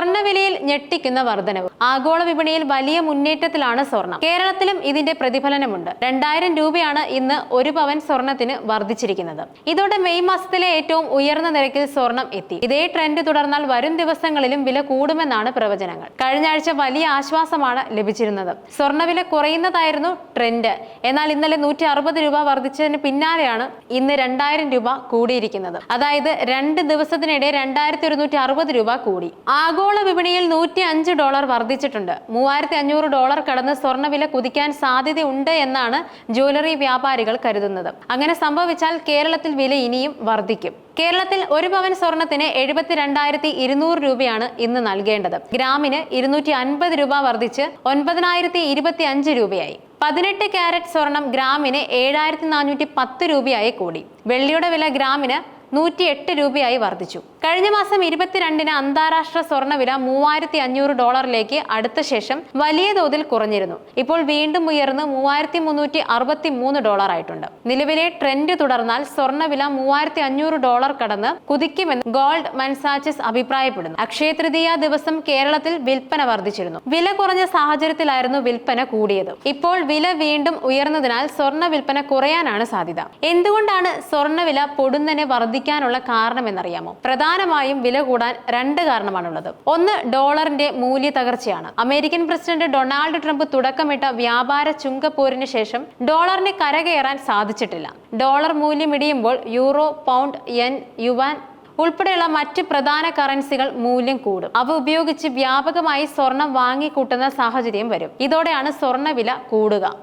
സ്വർണവിലയിൽ ഞെട്ടിക്കുന്ന വർധനവ്. ആഗോള വിപണിയിൽ വലിയ മുന്നേറ്റത്തിലാണ് സ്വർണം. കേരളത്തിലും ഇതിന്റെ പ്രതിഫലനമുണ്ട്. രണ്ടായിരം രൂപയാണ് ഇന്ന് ഒരു പവൻ സ്വർണത്തിന് വർദ്ധിച്ചിരിക്കുന്നത്. ഇതോടെ മെയ് മാസത്തിലെ ഏറ്റവും ഉയർന്ന നിരക്കിൽ സ്വർണം എത്തി. ഇതേ ട്രെൻഡ് തുടർന്നാൽ വരും ദിവസങ്ങളിലും വില കൂടുമെന്നാണ് പ്രവചനങ്ങൾ. കഴിഞ്ഞ ആഴ്ച വലിയ ആശ്വാസമാണ് ലഭിച്ചിരുന്നത്. സ്വർണവില കുറയുന്നതായിരുന്നു ട്രെൻഡ് എന്നാൽ ഇന്നലെ നൂറ്റി അറുപത് രൂപ വർദ്ധിച്ചതിന് പിന്നാലെയാണ് ഇന്ന് രണ്ടായിരം രൂപ കൂടിയിരിക്കുന്നത്. അതായത് രണ്ട് ദിവസത്തിനിടെ രണ്ടായിരത്തി ഒരുന്നൂറ്റി അറുപത് രൂപ കൂടി. ആഗോള വിപണിയിൽ നൂറ്റി അഞ്ച് ഡോളർ വർദ്ധിച്ചിട്ടുണ്ട്. മൂവായിരത്തി അഞ്ഞൂറ് ഡോളർ കടന്ന് സ്വർണവില കുതിക്കാൻ സാധ്യതയുണ്ട് എന്നാണ് ജ്വല്ലറി വ്യാപാരികൾ കരുതുന്നത്. അങ്ങനെ സംഭവിച്ചാൽ കേരളത്തിൽ വില ഇനിയും വർദ്ധിക്കും. കേരളത്തിൽ ഒരു പവൻ സ്വർണത്തിന് എഴുപത്തിരണ്ടായിരത്തി ഇരുന്നൂറ് രൂപയാണ് ഇന്ന് നൽകേണ്ടത്. ഗ്രാമിന് ഇരുന്നൂറ്റി അൻപത് രൂപ വർദ്ധിച്ച് ഒൻപതിനായിരത്തി ഇരുപത്തി അഞ്ച് രൂപയായി. പതിനെട്ട് ക്യാരറ്റ് സ്വർണം ഗ്രാമിന് ഏഴായിരത്തി നാനൂറ്റി പത്ത് രൂപയായി കൂടി. വെള്ളിയുടെ വില ഗ്രാമിന് നൂറ്റി എട്ട് രൂപയായി വർദ്ധിച്ചു. കഴിഞ്ഞ മാസം ഇരുപത്തിരണ്ടിന് അന്താരാഷ്ട്ര സ്വർണവില മൂവായിരത്തി അഞ്ഞൂറ് ഡോളറിലേക്ക് അടുത്ത ശേഷം വലിയ തോതിൽ കുറഞ്ഞിരുന്നു. ഇപ്പോൾ വീണ്ടും ഉയർന്ന് മൂവായിരത്തി മുന്നൂറ്റി അറുപത്തി മൂന്ന് ഡോളർ ആയിട്ടുണ്ട് നിലവിലെ ട്രെൻഡ് തുടർന്നാൽ സ്വർണവില മൂവായിരത്തി അഞ്ഞൂറ് ഡോളർ കടന്ന് കുതിക്കുമെന്ന് ഗോൾഡ് മൻസാച്ചസ് അഭിപ്രായപ്പെടുന്നു. അക്ഷയ തൃതീയ ദിവസം കേരളത്തിൽ വിൽപ്പന വർദ്ധിച്ചിരുന്നു. വില കുറഞ്ഞ സാഹചര്യത്തിലായിരുന്നു വിൽപ്പന കൂടിയത്. ഇപ്പോൾ വില വീണ്ടും ഉയർന്നതിനാൽ സ്വർണ വിൽപ്പന കുറയാനാണ് സാധ്യത. എന്തുകൊണ്ടാണ് സ്വർണവില പൊടുന്നനെ വർദ്ധിക്കാനുള്ള കാരണം എന്നറിയാമോ പ്രധാനമായും വില കൂടാൻ രണ്ട് കാരണമാണുള്ളത്. ഒന്ന് ഡോളറിന്റെ മൂല്യ തകർച്ചയാണ് അമേരിക്കൻ പ്രസിഡന്റ് ഡൊണാൾഡ് ട്രംപ് തുടക്കമിട്ട വ്യാപാര ചുങ്കപ്പോരിന് ശേഷം ഡോളറിന് കരകയറാൻ സാധിച്ചിട്ടില്ല. ഡോളർ മൂല്യം ഇടിയുമ്പോൾ യൂറോ പൗണ്ട് യെൻ യുവാൻ ഉൾപ്പെടെയുള്ള മറ്റ് പ്രധാന കറൻസികൾ മൂല്യം കൂടും. അവ ഉപയോഗിച്ച് വ്യാപകമായി സ്വർണം വാങ്ങിക്കൂട്ടുന്ന സാഹചര്യം വരും. ഇതോടെയാണ് സ്വർണവില കൂടുക.